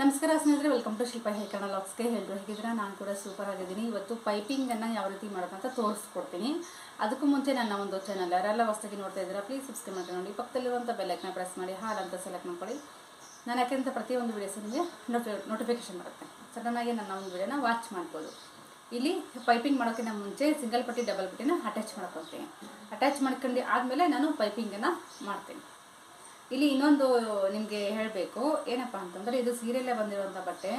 ನಮಸ್ಕಾರ ಸ್ನೇಹಿತರೆ welcome to Shilpa ಹೇ ಕನ್ನಡ ಲಾಕ್ಸ್ಗೆ ಹೇಳಿದ್ರು ಹೇಗಿದ್ರೆ ನಾನು ಕೂಡ ಸೂಪರ್ ಆಗಿದ್ದೀನಿ. ಇವತ್ತು ಪೈಪಿಂಗನ್ನು ಯಾವ ರೀತಿ ಮಾಡೋದು ಅಂತ ತೋರಿಸ್ಕೊಡ್ತೀನಿ. ಅದಕ್ಕೂ ಮುಂಚೆ ನನ್ನ ಒಂದು ಚಾನಲ್ ಯಾರೆಲ್ಲ ಹೊಸದಾಗಿ ನೋಡ್ತಾ ಇದ್ದೀರಾ ಪ್ಲೀಸ್ ಸಬ್ಸ್ಕ್ರೈಬ್ ಮಾಡಿ ನೋಡಿ. ಪಕ್ಕದಲ್ಲಿರುವಂಥ ಬೆಲ್ಲೈಕ್ನ ಪ್ರೆಸ್ ಮಾಡಿ, ಹಾಲ್ ಅಂತ ಸೆಲೆಕ್ಟ್ ಮಾಡ್ಕೊಳ್ಳಿ. ನಾನು ಯಾಕೆಂತ ಪ್ರತಿಯೊಂದು ವೀಡಿಯೋಸ್ ನಿಮಗೆ ನೋಟಿ ನೋಟಿಫಿಕೇಶನ್ ಬರುತ್ತೆ ಸಡನ್ನಾಗಿ ನನ್ನ ಒಂದು ವೀಡಿಯೋನ ವಾಚ್ ಮಾಡ್ಬೋದು. ಇಲ್ಲಿ ಪೈಪಿಂಗ್ ಮಾಡೋಕ್ಕಿಂತ ಮುಂಚೆ ಸಿಂಗಲ್ ಪಟ್ಟಿ ಡಬಲ್ ಪಟ್ಟಿನ ಅಟ್ಯಾಚ್ ಮಾಡ್ಕೊತೀನಿ ಅಟ್ಯಾಚ್ ಮಾಡ್ಕೊಂಡು ಆದಮೇಲೆ ನಾನು ಪೈಪಿಂಗನ್ನು ಮಾಡ್ತೀನಿ. ಇಲ್ಲಿ ಇನ್ನೊಂದು ನಿಮಗೆ ಹೇಳಬೇಕು, ಏನಪ್ಪ ಅಂತಂದರೆ ಇದು ಸೀರೆಯಲ್ಲೇ ಬಂದಿರುವಂಥ ಬಟ್ಟೆ.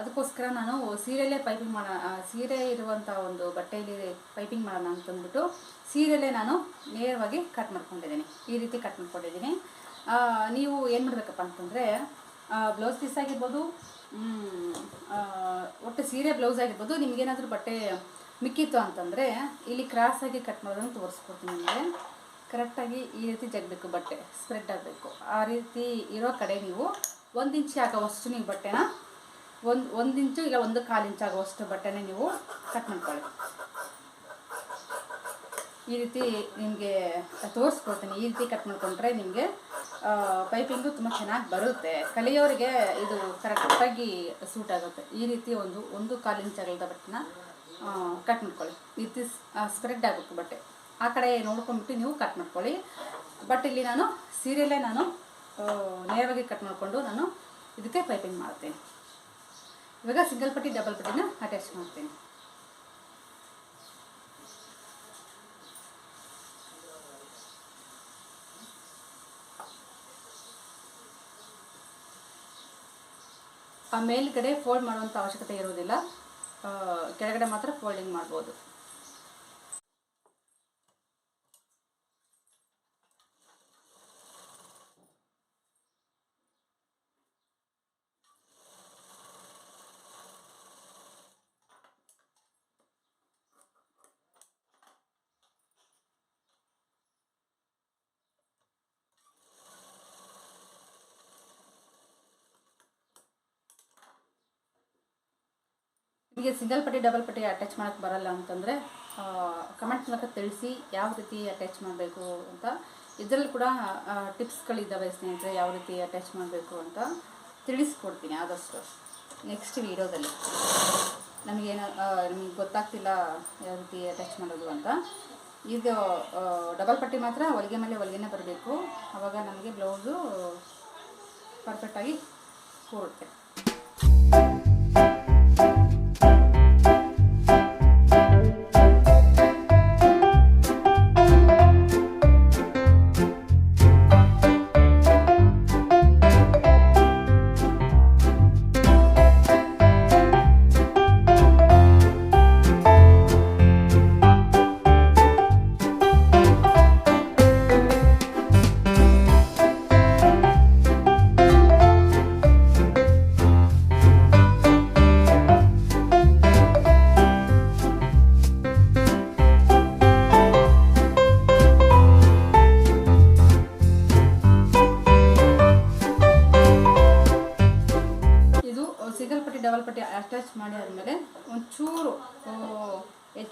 ಅದಕ್ಕೋಸ್ಕರ ನಾನು ಸೀರೆಯಲ್ಲೇ ಪೈಪಿಂಗ್ ಮಾಡೋ ಸೀರೆ ಇರುವಂಥ ಒಂದು ಬಟ್ಟೆಯಲ್ಲಿ ಪೈಪಿಂಗ್ ಮಾಡೋಣ ಅಂತಂದ್ಬಿಟ್ಟು ಸೀರೆಯಲ್ಲೇ ನಾನು ನೇರವಾಗಿ ಕಟ್ ಮಾಡ್ಕೊಂಡಿದ್ದೀನಿ. ಈ ರೀತಿ ಕಟ್ ಮಾಡ್ಕೊಂಡಿದ್ದೀನಿ. ನೀವು ಏನು ಮಾಡಬೇಕಪ್ಪ ಅಂತಂದರೆ ಬ್ಲೌಸ್ ಪೀಸ್ ಆಗಿರ್ಬೋದು ಒಟ್ಟು ಸೀರೆ ಬ್ಲೌಸ್ ಆಗಿರ್ಬೋದು, ನಿಮಗೇನಾದರೂ ಬಟ್ಟೆ ಮಿಕ್ಕಿತ್ತು ಅಂತಂದರೆ ಇಲ್ಲಿ ಕ್ರಾಸಾಗಿ ಕಟ್ ಮಾಡೋದನ್ನು ತೋರಿಸ್ಕೊಡ್ತೀನಿ ನಿಮಗೆ. ಕರೆಕ್ಟಾಗಿ ಈ ರೀತಿ ಜಗಬೇಕು ಬಟ್ಟೆ ಸ್ಪ್ರೆಡ್ ಆಗಬೇಕು. ಆ ರೀತಿ ಇರೋ ಕಡೆ ನೀವು ಒಂದು ಇಂಚು ಆಗೋವಷ್ಟು ನೀವು ಬಟ್ಟೆನ, ಒಂದು ಒಂದು ಇಂಚು ಇಲ್ಲ ಒಂದು ಕಾಲು ಇಂಚು ಆಗೋವಷ್ಟು ಬಟ್ಟೆನ ನೀವು ಕಟ್ ಮಾಡ್ಕೊಳ್ಳಿ. ಈ ರೀತಿ ನಿಮಗೆ ತೋರಿಸ್ಕೊಡ್ತೀನಿ. ಈ ರೀತಿ ಕಟ್ ಮಾಡ್ಕೊಂಡ್ರೆ ನಿಮಗೆ ಪೈಪಿಂಗು ತುಂಬ ಚೆನ್ನಾಗಿ ಬರುತ್ತೆ. ಕಲಿಯೋರಿಗೆ ಇದು ಕರೆಕ್ಟಾಗಿ ಸೂಟ್ ಆಗುತ್ತೆ. ಈ ರೀತಿ ಒಂದು ಒಂದು ಕಾಲು ಇಂಚು ಅಗಲದ ಬಟ್ಟೆನ ಕಟ್ ಮಾಡ್ಕೊಳ್ಳಿ. ಈ ರೀತಿ ಸ್ಪ್ರೆಡ್ ಆಗಬೇಕು ಬಟ್ಟೆ. ಆ ಕಡೆ ನೋಡ್ಕೊಂಡ್ಬಿಟ್ಟು ನೀವು ಕಟ್ ಮಾಡ್ಕೊಳ್ಳಿ. ಬಟ್ ಇಲ್ಲಿ ನಾನು ಸೀರೆಯಲ್ಲೇ ನಾನು ನೇರವಾಗಿ ಕಟ್ ಮಾಡಿಕೊಂಡು ನಾನು ಇದಕ್ಕೆ ಪೈಪಿಂಗ್ ಮಾಡ್ತೀನಿ ಇವಾಗ ಸಿಂಗಲ್ ಪಟ್ಟಿ ಡಬಲ್ ಪಟ್ಟಿನ ಅಟ್ಯಾಚ್ ಮಾಡ್ತೀನಿ. ಆ ಮೇಲ್ಗಡೆ ಫೋಲ್ಡ್ ಮಾಡುವಂಥ ಅವಶ್ಯಕತೆ ಇರೋದಿಲ್ಲ. ಕೆಳಗಡೆ ಮಾತ್ರ ಫೋಲ್ಡಿಂಗ್ ಮಾಡ್ಬೋದು. ನಿಮಗೆ ಸಿಂಗಲ್ ಪಟ್ಟಿ ಡಬಲ್ ಪಟ್ಟಿ ಅಟ್ಯಾಚ್ ಮಾಡಕ್ಕೆ ಬರಲ್ಲ ಅಂತಂದರೆ ಕಮೆಂಟ್ ಮೂಲಕ ತಿಳಿಸಿ ಯಾವ ರೀತಿ ಅಟ್ಯಾಚ್ ಮಾಡಬೇಕು ಅಂತ. ಇದರಲ್ಲಿ ಕೂಡ ಟಿಪ್ಸ್ಗಳಿದ್ದಾವೆ ಸ್ನೇಹಿತರೆ, ಯಾವ ರೀತಿ ಅಟ್ಯಾಚ್ ಮಾಡಬೇಕು ಅಂತ ತಿಳಿಸ್ಕೊಡ್ತೀನಿ ಆದಷ್ಟು. ನೆಕ್ಸ್ಟ್ ವೀಡಿಯೋದಲ್ಲಿ. ನಮಗೇನು ನಿಮಗೆ ಗೊತ್ತಾಗ್ತಿಲ್ಲ ಯಾವ ರೀತಿ ಅಟ್ಯಾಚ್ ಮಾಡೋದು ಅಂತ. ಈಗ ಡಬಲ್ ಪಟ್ಟಿ ಮಾತ್ರ ಹೊಲಿಗೆ ಮೇಲೆ ಹೊಲಿಗೆನೇ ಬರಬೇಕು. ಆವಾಗ ನಮಗೆ ಬ್ಲೌಸು ಪರ್ಫೆಕ್ಟಾಗಿ ಕೂರುತ್ತೆ.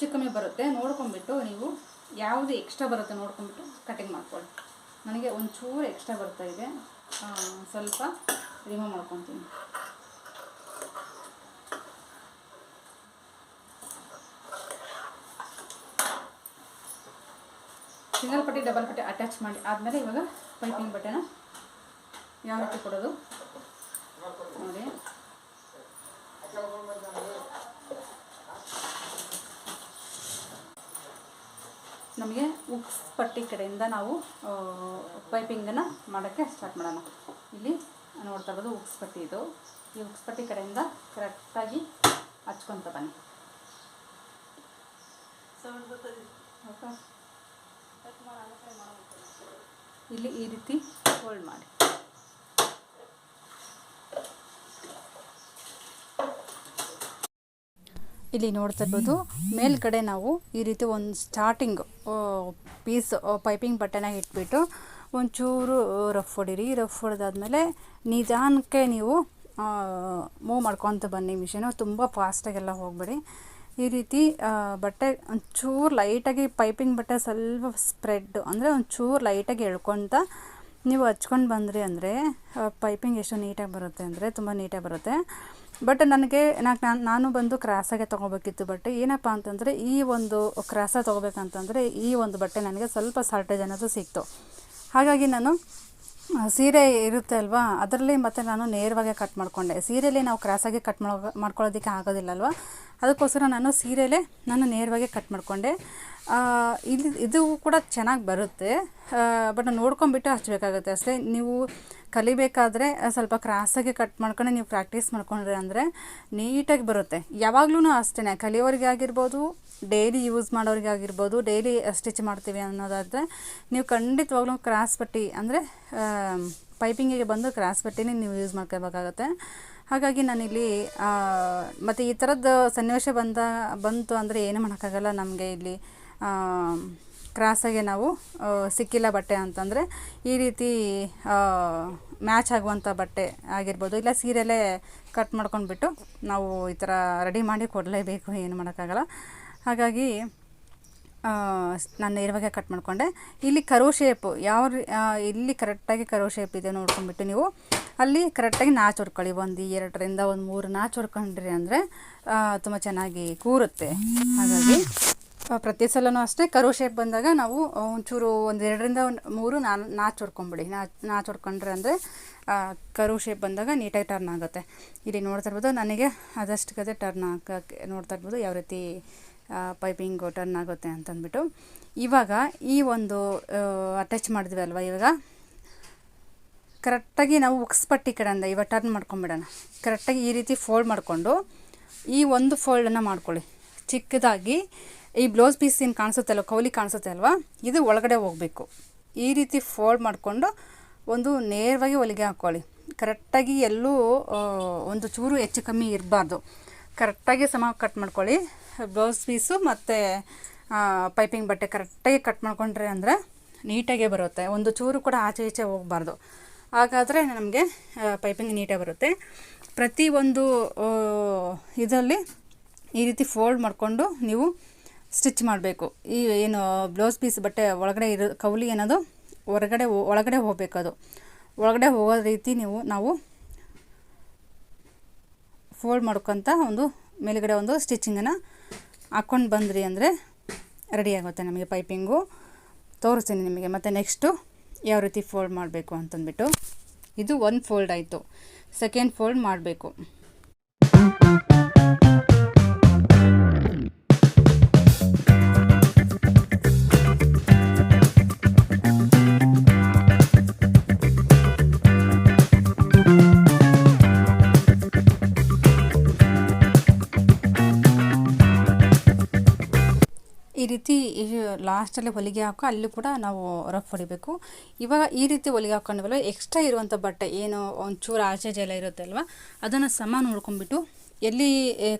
ಹೆಚ್ಚು ಕಮ್ಮಿ ಬರುತ್ತೆ ನೋಡ್ಕೊಂಬಿಟ್ಟು ನೀವು ಯಾವುದು ಎಕ್ಸ್ಟ್ರಾ ಬರುತ್ತೆ ನೋಡ್ಕೊಂಬಿಟ್ಟು ಕಟಿಂಗ್ ಮಾಡ್ಕೊಳ್ಳಿ. ನನಗೆ ಒಂಚೂರು ಎಕ್ಸ್ಟ್ರಾ ಬರ್ತಾ ಇದೆ. ಸ್ವಲ್ಪ ರಿಮೂವ್ ಮಾಡ್ಕೊತೀನಿ. ಸಿಂಗಲ್ ಪಟ್ಟಿ ಡಬಲ್ ಪಟ್ಟಿ ಅಟ್ಯಾಚ್ ಮಾಡಿ, ಆದಮೇಲೆ ಇವಾಗ ಪೈಪಿಂಗ್ ಬಟ್ಟೆನ ಯಾವ ರೀತಿ ಕೊಡೋದು ನೋಡಿ ನಮಗೆ ಉಕ್ಸ್ ಪಟ್ಟಿ ಕಡೆಯಿಂದ ನಾವು ಪೈಪಿಂಗನ್ನು ಮಾಡೋಕ್ಕೆ ಸ್ಟಾರ್ಟ್ ಮಾಡೋಣ. ಇಲ್ಲಿ ನೋಡ್ತಾ ಇರೋದು ಉಕ್ಸ್ ಪಟ್ಟಿ ಇದು. ಈ ಉಕ್ಸ್ ಪಟ್ಟಿ ಕಡೆಯಿಂದ ಕರೆಕ್ಟಾಗಿ ಹಚ್ಕೊತ ಬನ್ನಿ? ಇಲ್ಲಿ ಈ ರೀತಿ ಹೋಲ್ಡ್ ಮಾಡಿ. ಇಲ್ಲಿ ನೋಡ್ತಾ ಇರ್ಬೋದು ಮೇಲ್ಗಡೆ ನಾವು ಈ ರೀತಿ ಒಂದು ಸ್ಟಾರ್ಟಿಂಗ್ ಪೀಸ್ ಪೈಪಿಂಗ್ ಬಟ್ಟೆನ ಇಟ್ಬಿಟ್ಟು ಒಂಚೂರು ರಫ್ ಹೊಡಿರಿ. ರಫ್ ಹೊಡೆದಾದ್ಮೇಲೆ ನಿಧಾನಕ್ಕೆ ನೀವು ಮೂವ್ ಮಾಡ್ಕೊತ ಬನ್ನಿ ಮಿಷಿನು ತುಂಬ ಫಾಸ್ಟಾಗೆಲ್ಲ ಹೋಗಬೇಡಿ. ಈ ರೀತಿ ಬಟ್ಟೆ ಒಂಚೂರು ಲೈಟಾಗಿ ಪೈಪಿಂಗ್ ಬಟ್ಟೆ ಸ್ವಲ್ಪ ಸ್ಪ್ರೆಡ್ ಅಂದರೆ ಒಂಚೂರು ಲೈಟಾಗಿ ಎಳ್ಕೊತ ನೀವು ಹಚ್ಕೊಂಡು ಬಂದ್ರಿ ಅಂದರೆ ಪೈಪಿಂಗ್ ಎಷ್ಟು ನೀಟಾಗಿ ಬರುತ್ತೆ ಅಂದರೆ ತುಂಬ ನೀಟಾಗಿ ಬರುತ್ತೆ. ಬಟ್ ನನಗೆ ನಾನು ನಾನು ಬಂದು ಕ್ರಾಸಾಗೆ ತೊಗೋಬೇಕಿತ್ತು ಬಟ್ ಏನಪ್ಪ ಅಂತಂದರೆ, ಈ ಒಂದು ಕ್ರಾಸ ತೊಗೋಬೇಕಂತಂದರೆ, ಈ ಒಂದು ಬಟ್ಟೆ ನನಗೆ ಸ್ವಲ್ಪ ಸಾರ್ಟೇಜ್ ಅನ್ನೋದು ಸಿಕ್ತು. ಹಾಗಾಗಿ ನಾನು ಸೀರೆ ಇರುತ್ತೆ ಅಲ್ವಾ, ಅದರಲ್ಲಿ ಮತ್ತು ನಾನು ನೇರವಾಗಿ ಕಟ್ ಮಾಡಿಕೊಂಡೆ. ಸೀರೆಯಲ್ಲಿ ನಾವು ಕ್ರಾಸಾಗಿ ಕಟ್ ಮಾಡೋ ಮಾಡ್ಕೊಳ್ಳೋದಕ್ಕೆ ಆಗೋದಿಲ್ಲ ಅಲ್ವಾ, ಅದಕ್ಕೋಸ್ಕರ ನಾನು ಸೀರೆಯಲ್ಲೇ ನಾನು ನೇರವಾಗಿ ಕಟ್ ಮಾಡಿಕೊಂಡೆ. ಇದು ಇದು ಕೂಡ ಚೆನ್ನಾಗಿ ಬರುತ್ತೆ. ಬಟ್ ನೋಡ್ಕೊಂಬಿಟ್ಟು ಹಚ್ಚಬೇಕಾಗುತ್ತೆ ಅಷ್ಟೇ ನೀವು ಕಲಿಬೇಕಾದ್ರೆ ಸ್ವಲ್ಪ ಕ್ರಾಸಾಗಿ ಕಟ್ ಮಾಡ್ಕೊಂಡು ನೀವು ಪ್ರಾಕ್ಟೀಸ್ ಮಾಡ್ಕೊಂಡ್ರೆ ಅಂದರೆ ನೀಟಾಗಿ ಬರುತ್ತೆ. ಯಾವಾಗಲೂ ಅಷ್ಟೇ ಕಲಿಯೋರಿಗೆ ಆಗಿರ್ಬೋದು, ಡೈಲಿ ಯೂಸ್ ಮಾಡೋರಿಗೆ ಆಗಿರ್ಬೋದು, ಡೈಲಿ ಸ್ಟಿಚ್ ಮಾಡ್ತೀವಿ ಅನ್ನೋದಾದರೆ ನೀವು ಖಂಡಿತವಾಗ್ಲೂ ಕ್ರಾಸ್ ಪಟ್ಟಿ ಅಂದರೆ ಪೈಪಿಂಗಿಗೆ ಬಂದು ಕ್ರಾಸ್ ಪಟ್ಟಿನೇ ನೀವು ಯೂಸ್ ಮಾಡ್ಕೋಬೇಕಾಗತ್ತೆ ಹಾಗಾಗಿ ನಾನಿಲ್ಲಿ ಮತ್ತು ಈ ಥರದ್ದು ಸನ್ನಿವೇಶ ಬಂದ, ಬಂತು ಅಂದರೆ ಏನು ಮಾಡೋಕ್ಕಾಗಲ್ಲ ನಮಗೆ ಇಲ್ಲಿ. ಕ್ರಾಸಾಗೆ ನಾವು ಸಿಕ್ಕಿಲ್ಲ ಬಟ್ಟೆ ಅಂತಂದರೆ ಈ ರೀತಿ ಮ್ಯಾಚ್ ಆಗುವಂಥ ಬಟ್ಟೆ ಆಗಿರ್ಬೋದು. ಇಲ್ಲ ಸೀರೆಲೇ ಕಟ್ ಮಾಡ್ಕೊಂಡ್ಬಿಟ್ಟು ನಾವು ಈ ಥರ ರೆಡಿ ಮಾಡಿ ಕೊಡಲೇಬೇಕು, ಏನು ಮಾಡೋಕ್ಕಾಗಲ್ಲ. ಹಾಗಾಗಿ ನಾನು ನೇರವಾಗಿ ಕಟ್ ಮಾಡಿಕೊಂಡೆ. ಇಲ್ಲಿ ಕರೋ ಶೇಪು ಯಾವ ಇಲ್ಲಿ ಕರೆಕ್ಟಾಗಿ ಕರೋ ಶೇಪ್ ಇದೆ ನೋಡ್ಕೊಂಡ್ಬಿಟ್ಟು ನೀವು ಅಲ್ಲಿ ಕರೆಕ್ಟಾಗಿ ನಾಚ್ ಹೊಡ್ಕೊಳ್ಳಿ. ಒಂದು ಎರಡರಿಂದ ಒಂದು ಮೂರು ನಾಚ್ ಹೊಡ್ಕೊಂಡ್ರಿ ಅಂದರೆ ತುಂಬ ಚೆನ್ನಾಗಿ ಕೂರುತ್ತೆ. ಹಾಗಾಗಿ ಪ್ರತಿ ಸಲನೂ ಅಷ್ಟೇ ಕರು ಶೇಪ್ ಬಂದಾಗ ನಾವು ಒಂಚೂರು ಒಂದು ಎರಡರಿಂದ ಒಂದು ಮೂರು ನಾ, ನಾಚು ಹೊಡ್ಕೊಂಬಿಡಿ. ನಾಚು ಹೊಡ್ಕೊಂಡ್ರೆ ಅಂದರೆ ಕರು ಶೇಪ್ ಬಂದಾಗ ನೀಟಾಗಿ ಟರ್ನ್ ಆಗುತ್ತೆ. ಇಲ್ಲಿ ನೋಡ್ತಾ ಇರ್ಬೋದು, ನನಗೆ ಅದಷ್ಟು ಕತೆ ಟರ್ನ್ ಹಾಕೋಕ್ಕೆ ನೋಡ್ತಾ ಇರ್ಬೋದು, ಯಾವ ರೀತಿ ಪೈಪಿಂಗು ಟರ್ನ್ ಆಗುತ್ತೆ ಅಂತಂದ್ಬಿಟ್ಟು. ಇವಾಗ ಈ ಒಂದು ಅಟ್ಯಾಚ್ ಮಾಡಿದ್ವಿ ಅಲ್ವಾ ಇವಾಗ? ಕರೆಕ್ಟಾಗಿ ನಾವು ಉಕ್ಸ್ಪಟ್ಟಿ ಕಡೆಯಿಂದ ಇವಾಗ ಟರ್ನ್ ಮಾಡ್ಕೊಂಬಿಡೋಣ. ಕರೆಕ್ಟಾಗಿ ಈ ರೀತಿ ಫೋಲ್ಡ್ ಮಾಡಿಕೊಂಡು ಈ ಒಂದು ಫೋಲ್ಡನ್ನು ಮಾಡ್ಕೊಳ್ಳಿ. ಚಿಕ್ಕದಾಗಿ ಈ ಬ್ಲೌಸ್ ಪೀಸ್ ಏನು ಕಾಣಿಸುತ್ತೆ ಅಲ್ವ? ಕೌಲಿ ಕಾಣಿಸುತ್ತೆ ಅಲ್ವಾ? ಇದು ಒಳಗಡೆ ಹೋಗಬೇಕು. ಈ ರೀತಿ ಫೋಲ್ಡ್ ಮಾಡಿಕೊಂಡು ಒಂದು ನೇರವಾಗಿ ಹೊಲಿಗೆ ಹಾಕ್ಕೊಳ್ಳಿ ಕರೆಕ್ಟಾಗಿ ಎಲ್ಲೂ ಒಂದು ಚೂರು ಹೆಚ್ಚು ಕಮ್ಮಿ ಇರಬಾರ್ದು. ಕರೆಕ್ಟಾಗಿ ಸಮ ಕಟ್ ಮಾಡ್ಕೊಳ್ಳಿ. ಬ್ಲೌಸ್ ಪೀಸು ಮತ್ತು ಪೈಪಿಂಗ್ ಬಟ್ಟೆ ಕರೆಕ್ಟಾಗಿ ಕಟ್ ಮಾಡ್ಕೊಂಡ್ರೆ ಅಂದರೆ ನೀಟಾಗೆ ಬರುತ್ತೆ. ಒಂದು ಚೂರು ಕೂಡ ಆಚೆ ಈಚೆ ಹೋಗಬಾರ್ದು. ಹಾಗಾದರೆ ನಮಗೆ ಪೈಪಿಂಗ್ ನೀಟಾಗಿ ಬರುತ್ತೆ. ಪ್ರತಿಯೊಂದು ಇದರಲ್ಲಿ ಈ ರೀತಿ ಫೋಲ್ಡ್ ಮಾಡಿಕೊಂಡು ನೀವು ಸ್ಟಿಚ್ ಮಾಡಬೇಕು. ಈ ಏನು ಬ್ಲೌಸ್ ಪೀಸ್ ಬಟ್ಟೆ ಒಳಗಡೆ ಇರೋ ಕೌಲಿ ಏನದು? ಹೊರಗಡೆ ಒಳಗಡೆ ಹೋಗ್ಬೇಕು ಅದು ಒಳಗಡೆ ಹೋಗೋ ರೀತಿ ನೀವು, ನಾವು ಫೋಲ್ಡ್ ಮಾಡ್ಕೊತ ಒಂದು ಮೇಲುಗಡೆ ಒಂದು ಸ್ಟಿಚಿಂಗನ್ನು ಹಾಕ್ಕೊಂಡು ಬಂದ್ರಿ ಅಂದರೆ ರೆಡಿ ಆಗುತ್ತೆ ನಮಗೆ ಪೈಪಿಂಗು. ತೋರಿಸ್ತೀನಿ ನಿಮಗೆ, ಮತ್ತು ನೆಕ್ಸ್ಟು ಯಾವ ರೀತಿ ಫೋಲ್ಡ್ ಮಾಡಬೇಕು ಅಂತಂದ್ಬಿಟ್ಟು. ಇದು ಒಂದು ಫೋಲ್ಡ್ ಆಯಿತು. ಸೆಕೆಂಡ್ ಫೋಲ್ಡ್ ಮಾಡಬೇಕು. ಈ ರೀತಿ ಲಾಸ್ಟಲ್ಲಿ ಹೊಲಿಗೆ ಹಾಕೋ, ಅಲ್ಲಿ ಕೂಡ ನಾವು ರಫ್ ಹೊಡಿಬೇಕು ಇವಾಗ ಈ ರೀತಿ ಹೊಲಿಗೆ ಹಾಕೊಂಡ್ವಲ್ಲ ಎಕ್ಸ್ಟ್ರಾ ಇರುವಂಥ ಬಟ್ಟೆ, ಏನು ಒಂಚೂರು ಆಚೆ ಜಲ ಇರುತ್ತೆ ಅಲ್ವಾ? ಅದನ್ನು ಸಮ ನೋಡ್ಕೊಂಡ್ಬಿಟ್ಟು ಎಲ್ಲಿ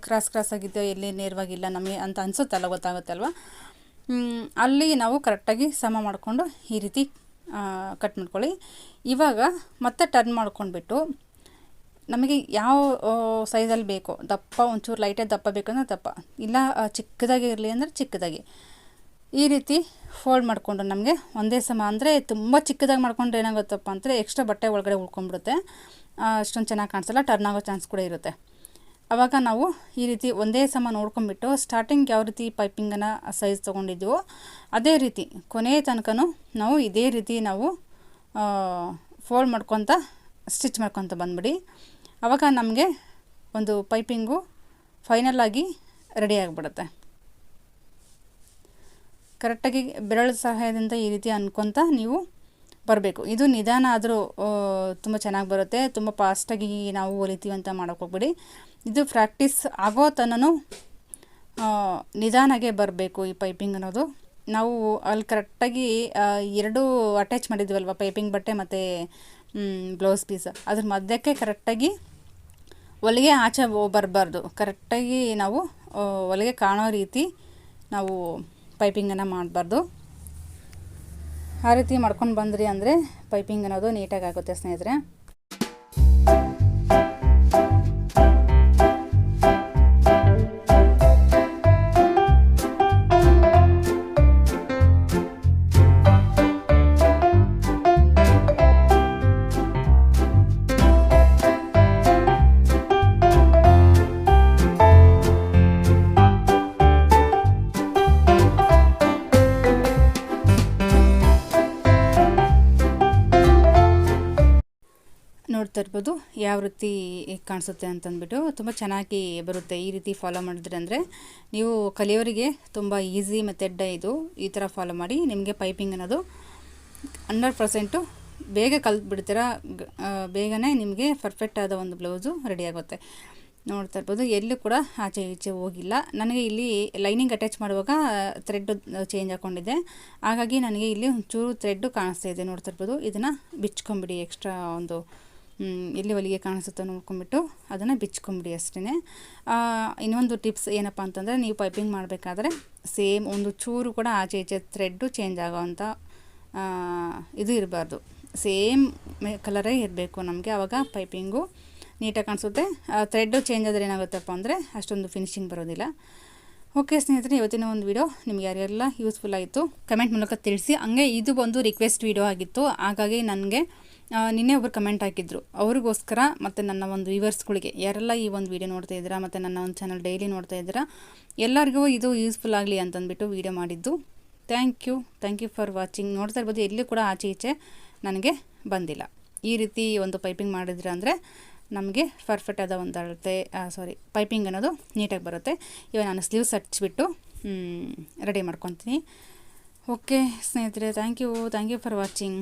ಕ್ರಾಸ್ ಕ್ರಾಸ್ ಆಗಿದೆಯೋ, ಎಲ್ಲಿ ನೇರವಾಗಿಲ್ಲ ನಮಗೆ ಅಂತ ಅನಿಸುತ್ತಲ್ಲ, ಗೊತ್ತಾಗುತ್ತೆ ಅಲ್ವಾ? ಅಲ್ಲಿ ನಾವು ಕರೆಕ್ಟಾಗಿ ಸಮ ಮಾಡಿಕೊಂಡು ಈ ರೀತಿ ಕಟ್ ಮಾಡ್ಕೊಳ್ಳಿ. ಇವಾಗ ಮತ್ತೆ ಟರ್ನ್ ಮಾಡ್ಕೊಂಡ್ಬಿಟ್ಟು ನಮಗೆ ಯಾವ ಸೈಜಲ್ಲಿ ಬೇಕೋ, ದಪ್ಪ, ಒಂಚೂರು ಲೈಟಾಗಿ ದಪ್ಪ ಬೇಕಂದ್ರೆ ದಪ್ಪ. ಇಲ್ಲ ಚಿಕ್ಕದಾಗಿ ಇರಲಿ ಅಂದರೆ ಚಿಕ್ಕದಾಗಿ. ಈ ರೀತಿ ಫೋಲ್ಡ್ ಮಾಡಿಕೊಂಡು ನಮಗೆ ಒಂದೇ ಸಮ ಅಂದರೆ ತುಂಬ ಚಿಕ್ಕದಾಗಿ ಮಾಡ್ಕೊಂಡ್ರೆ ಏನಾಗುತ್ತಪ್ಪ ಅಂದರೆ ಎಕ್ಸ್ಟ್ರಾ ಬಟ್ಟೆ ಒಳಗಡೆ ಉಳ್ಕೊಂಡ್ಬಿಡುತ್ತೆ. ಅಷ್ಟೊಂದು ಚೆನ್ನಾಗಿ ಕಾಣಿಸಲ್ಲ ಟರ್ನ್ ಆಗೋ ಚಾನ್ಸ್ ಕೂಡ ಇರುತ್ತೆ. ಆವಾಗ ನಾವು ಈ ರೀತಿ ಒಂದೇ ಸಮ ನೋಡ್ಕೊಂಡ್ಬಿಟ್ಟು ಸ್ಟಾರ್ಟಿಂಗ್ ಯಾವ ರೀತಿ ಪೈಪಿಂಗನ್ನು ಸೈಜ್ ತೊಗೊಂಡಿದ್ದೀವೋ ಅದೇ ರೀತಿ ಕೊನೆಯ ತನಕನೂ ನಾವು ಇದೇ ರೀತಿ ನಾವು ಫೋಲ್ಡ್ ಮಾಡ್ಕೊತ ಸ್ಟಿಚ್ ಮಾಡ್ಕೊತ ಬಂದ್ಬಿಡಿ. ಆವಾಗ ನಮಗೆ ಒಂದು ಪೈಪಿಂಗು ಫೈನಲ್ ಆಗಿ ರೆಡಿ ಆಗಿಬಿಡುತ್ತೆ. ಕರೆಕ್ಟಾಗಿ ಬೆರಳು ಸಹಾಯದಿಂದ ಈ ರೀತಿ ಅನ್ಕೊತ ನೀವು ಬರಬೇಕು. ಇದು ನಿಧಾನ ಆದರೂ ತುಂಬ ಚೆನ್ನಾಗಿ ಬರುತ್ತೆ. ತುಂಬ ಫಾಸ್ಟಾಗಿ ನಾವು ಹೊಲಿತೀವಿ ಅಂತ ಮಾಡೋಕೆ ಹೋಗ್ಬಿಡಿ. ಇದು ಪ್ರಾಕ್ಟೀಸ್ ಆಗೋ ತನೂ ನಿಧಾನಾಗೆ ಬರಬೇಕು ಈ ಪೈಪಿಂಗ್ ಅನ್ನೋದು. ನಾವು ಅಲ್ಲಿ ಕರೆಕ್ಟಾಗಿ ಎರಡು ಅಟ್ಯಾಚ್ ಮಾಡಿದ್ವಲ್ವ? ಪೈಪಿಂಗ್ ಬಟ್ಟೆ ಮತ್ತು ಬ್ಲೌಸ್ ಪೀಸ್ ಅದ್ರ ಮಧ್ಯಕ್ಕೆ ಕರೆಕ್ಟಾಗಿ ಹೊಲಿಗೆ ಆಚೆ ಬರಬಾರ್ದು. ಕರೆಕ್ಟಾಗಿ ನಾವು ಹೊಲಿಗೆ ಕಾಣೋ ರೀತಿ ನಾವು ಪೈಪಿಂಗನ್ನು ಮಾಡಬಾರ್ದು. ಆ ರೀತಿ ಮಾಡ್ಕೊಂಡು ಬಂದ್ರಿ ಅಂದರೆ ಪೈಪಿಂಗ್ ಅನ್ನೋದು ನೀಟಾಗಿ ಆಗುತ್ತೆ ಸ್ನೇಹಿತರೆ. ಯಾವ ರೀತಿ ಕಾಣಿಸುತ್ತೆ ಅಂತಂದ್ಬಿಟ್ಟು ತುಂಬ ಚೆನ್ನಾಗಿ ಬರುತ್ತೆ. ಈ ರೀತಿ ಫಾಲೋ ಮಾಡಿದ್ರೆ ಅಂದರೆ ನೀವು ಕಲಿಯೋರಿಗೆ ತುಂಬ ಈಸಿ ಮೆಥಡ್ ಇದು. ಈ ಥರ ಫಾಲೋ ಮಾಡಿ ನಿಮಗೆ ಪೈಪಿಂಗ್ ಅನ್ನೋದು ಹಂಡ್ರೆಡ್ ಪರ್ಸೆಂಟು ಬೇಗ ಕಲ್ತ್ಬಿಡ್ತೀರ. ಬೇಗನೆ ನಿಮಗೆ ಪರ್ಫೆಕ್ಟ್ ಆದ ಒಂದು ಬ್ಲೌಸು ರೆಡಿಯಾಗುತ್ತೆ ನೋಡ್ತಾ ಇರ್ಬೋದು. ಎಲ್ಲೂ ಕೂಡ ಆಚೆ ಈಚೆ ಹೋಗಿಲ್ಲ. ನನಗೆ ಇಲ್ಲಿ ಲೈನಿಂಗ್ ಅಟ್ಯಾಚ್ ಮಾಡುವಾಗ ಥ್ರೆಡ್ಡು ಚೇಂಜ್ ಹಾಕ್ಕೊಂಡಿದ್ದೆ ಹಾಗಾಗಿ ನನಗೆ ಇಲ್ಲಿ ಒಂಚೂರು ಥ್ರೆಡ್ಡು ಕಾಣಿಸ್ತಾ ಇದೆ ನೋಡ್ತಾ ಇರ್ಬೋದು. ಇದನ್ನು ಬಿಚ್ಕೊಂಬಿಡಿ ಎಕ್ಸ್ಟ್ರಾ ಒಂದು ಎಲ್ಲಿ ಹೊಲಿಗೆ ಕಾಣಿಸುತ್ತೋ ನೋಡ್ಕೊಂಬಿಟ್ಟು ಅದನ್ನು ಬಿಚ್ಕೊಂಬಿಡಿ ಅಷ್ಟೇ ಇನ್ನೊಂದು ಟಿಪ್ಸ್ ಏನಪ್ಪ ಅಂತಂದರೆ ನೀವು ಪೈಪಿಂಗ್ ಮಾಡಬೇಕಾದ್ರೆ ಸೇಮ್ ಒಂದು ಚೂರು ಕೂಡ ಆಚೆ ಈಚೆ ಥ್ರೆಡ್ಡು ಚೇಂಜ್ ಆಗೋವಂಥ ಇದು ಇರಬಾರ್ದು. ಸೇಮ್ ಕಲರೇ ಇರಬೇಕು ನಮಗೆ ಆವಾಗ ಪೈಪಿಂಗು ನೀಟಾಗಿ ಕಾಣಿಸುತ್ತೆ. ಥ್ರೆಡ್ಡು ಚೇಂಜ್ ಆದರೆ ಏನಾಗುತ್ತಪ್ಪ ಅಂದರೆ ಅಷ್ಟೊಂದು ಫಿನಿಶಿಂಗ್ ಬರೋದಿಲ್ಲ. ಓಕೆ ಸ್ನೇಹಿತರೆ, ಇವತ್ತಿನ ಒಂದು ವಿಡಿಯೋ ನಿಮ್ಗೆ ಯಾರ್ಯಾರೆಲ್ಲ ಯೂಸ್ಫುಲ್ ಆಯಿತು ಕಮೆಂಟ್ ಮೂಲಕ ತಿಳಿಸಿ. ಹಂಗೆ ಇದು ಒಂದು ರಿಕ್ವೆಸ್ಟ್ ವಿಡಿಯೋ ಆಗಿತ್ತು, ಹಾಗಾಗಿ ನನಗೆ ನಿನ್ನೆ ಒಬ್ಬರು ಕಮೆಂಟ್ ಹಾಕಿದ್ರು. ಅವ್ರಿಗೋಸ್ಕರ ಮತ್ತು ನನ್ನ ಒಂದು ವ್ಯೂವರ್ಸ್ಗಳಿಗೆ ಯಾರೆಲ್ಲ ಈ ಒಂದು ವಿಡಿಯೋ ನೋಡ್ತಾ ಇದ್ದೀರಾ, ಮತ್ತು ನನ್ನ ಒಂದು ಚಾನಲ್ ಡೈಲಿ ನೋಡ್ತಾ ಇದ್ದೀರಾ, ಎಲ್ಲರಿಗೂ ಇದು ಯೂಸ್ಫುಲ್ ಆಗಲಿ ಅಂತಂದ್ಬಿಟ್ಟು ವೀಡಿಯೋ ಮಾಡಿದ್ದು. Thank you thank you for watching ನೋಡ್ತಾ ಇರ್ಬೋದು, ಎಲ್ಲಿ ಕೂಡ ಆಚೆ ಈಚೆ ನನಗೆ ಬಂದಿಲ್ಲ. ಈ ರೀತಿ ಒಂದು ಪೈಪಿಂಗ್ ಮಾಡಿದ್ರೆ ಅಂದರೆ ನಮಗೆ ಪರ್ಫೆಕ್ಟ್ ಆದ ಒಂದು ಅಳತೆ ಸಾರಿ ಪೈಪಿಂಗ್ ಅನ್ನೋದು ನೀಟಾಗಿ ಬರುತ್ತೆ. ಇವಾಗ ನಾನು ಸ್ಲೀವ್ಸ್ ಹಚ್ಚಿಬಿಟ್ಟು ರೆಡಿ ಮಾಡ್ಕೊತೀನಿ. ಓಕೆ ಸ್ನೇಹಿತರೆ thank you thank you for watching